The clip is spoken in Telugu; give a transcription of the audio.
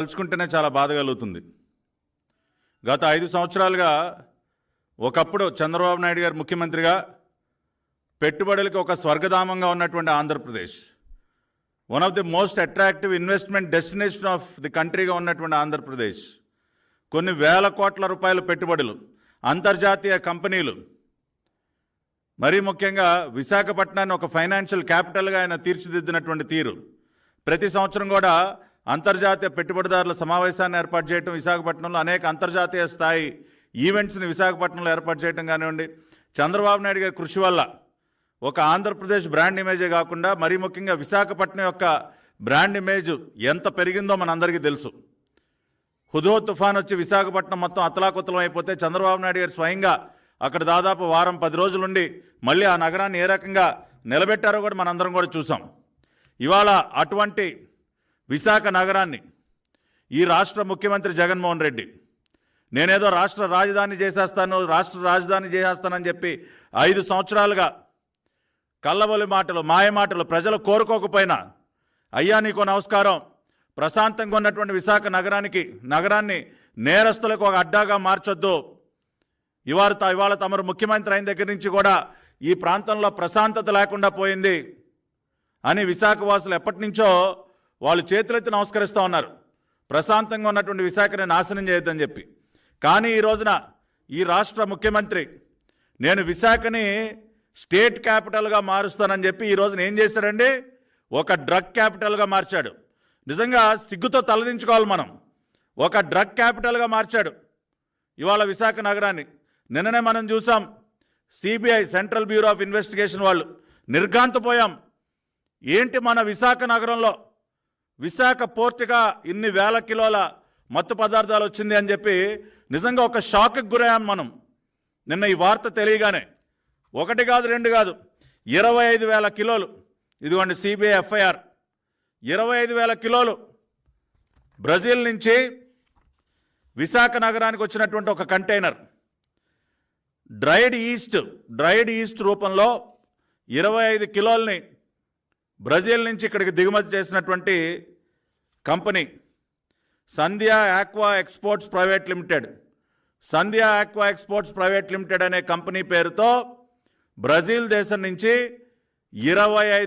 తలుచుకుంటేనే చాలా బాధ కలుగుతుంది. గత ఐదు సంవత్సరాలుగా ఒకప్పుడు చంద్రబాబు నాయుడు గారు ముఖ్యమంత్రిగా పెట్టుబడులకు ఒక స్వర్గధామంగా ఉన్నటువంటి Andhra Pradesh. One of the most attractive investment destination of the కంట్రీగా ఉన్నటువంటి ఆంధ్రప్రదేశ్. కొన్ని వేల కోట్ల రూపాయల పెట్టుబడులు అంతర్జాతీయ కంపెనీలు. మరీ ముఖ్యంగా విశాఖపట్నాన్ని ఒక ఫైనాన్షియల్ క్యాపిటల్గా ఆయన తీర్చిదిద్దినటువంటి తీరు. ప్రతి సంవత్సరం కూడా అంతర్జాతీయ పెట్టుబడిదారుల సమావేశాన్ని ఏర్పాటు చేయడం విశాఖపట్నంలో అనేక అంతర్జాతీయ స్థాయి ఈవెంట్స్ని విశాఖపట్నంలో ఏర్పాటు చేయడం కానివ్వండి. చంద్రబాబు నాయుడు గారి కృషి వల్ల ఒక ఆంధ్రప్రదేశ్ బ్రాండ్ ఇమేజే కాకుండా మరీ ముఖ్యంగా విశాఖపట్నం యొక్క బ్రాండ్ ఇమేజ్ ఎంత పెరిగిందో మనందరికీ తెలుసు. హుదో తుఫాన్ వచ్చి విశాఖపట్నం మొత్తం అతలాకుతలం అయిపోతే చంద్రబాబు నాయుడు గారు స్వయంగా అక్కడ దాదాపు వారం పది రోజులుండి మళ్ళీ ఆ నగరాన్ని ఏ రకంగా నిలబెట్టారో కూడా మనందరం కూడా చూసాం. ఇవాళ అటువంటి విశాఖ నగరాన్ని. ఈ రాష్ట్ర ముఖ్యమంత్రి జగన్మోహన్ రెడ్డి నేనేదో రాష్ట్ర రాజధాని చేసేస్తాను రాష్ట్ర రాజధాని చేసేస్తానని చెప్పి ఐదు సంవత్సరాలుగా కళ్ళబొలి మాటలు మాయ మాటలు ప్రజలు కోరుకోకపోయినా అయ్యా నీకు నమస్కారం. ప్రశాంతంగా ఉన్నటువంటి విశాఖ నగరానికి నగరాన్ని నేరస్తులకు ఒక అడ్డాగా మార్చొద్దు. ఇవాళ ఇవాళ తమరు ముఖ్యమంత్రి అయిన దగ్గర నుంచి కూడా ఈ ప్రాంతంలో ప్రశాంతత లేకుండా పోయింది అని విశాఖ వాసులు ఎప్పటి నుంచో వాళ్ళు చేతులెత్తి నమస్కరిస్తూ ఉన్నారు. ప్రశాంతంగా ఉన్నటువంటి విశాఖని నాశనం చేయొద్దని చెప్పి. కానీ ఈ రోజున ఈ రాష్ట్ర ముఖ్యమంత్రి నేను విశాఖని స్టేట్ క్యాపిటల్గా మారుస్తానని చెప్పి ఈ రోజున ఏం చేశాడండి? ఒక డ్రగ్ క్యాపిటల్గా మార్చాడు. నిజంగా సిగ్గుతో తలదించుకోవాలి మనం. ఒక డ్రగ్ క్యాపిటల్గా మార్చాడు. ఇవాళ విశాఖ నగరాన్ని. నిన్ననే మనం చూసాం. CBI central bureau of investigation వాళ్ళు నిర్ఘాంతపోయాం ఏంటి మన విశాఖ నగరంలో విశాఖ పోర్టుగా ఇన్ని వేల కిలోల మత్తు పదార్థాలు వచ్చింది అని చెప్పి నిజంగా ఒక షాక్కి గురయ్యాం మనం. నిన్న ఈ వార్త తెలియగానే. ఒకటి కాదు రెండు కాదు. ఇరవై ఐదు వేల కిలోలు. ఇదిగోండి సిబిఐ ఎఫ్ఐఆర్. ఇరవై ఐదు వేల కిలోలు బ్రెజిల్ నుంచి విశాఖ నగరానికి వచ్చినటువంటి ఒక container. Dried yeast dried yeast రూపంలో ఇరవై ఐదు కిలోల్ని బ్రెజిల్ నుంచి ఇక్కడికి దిగుమతి చేసినటువంటి company. Sandhya aqua exports private limited. Sandhya aqua exports private limited అనే కంపెనీ పేరుతో బ్రెజిల్ దేశం నుంచి ఇరవై ఐదు